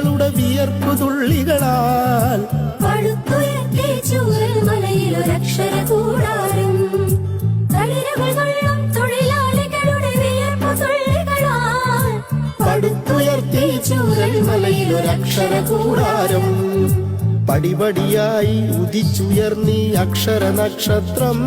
തൊഴിലാളികളുടെ വിയർപ്പു തുള്ളികളാൽ പടുത്തുയർത്തി ചൂരൽ മലയിലൊരക്ഷര കൂടാരം പടിപടിയായി ഉദിച്ചുയർന്നീ അക്ഷര നക്ഷത്രം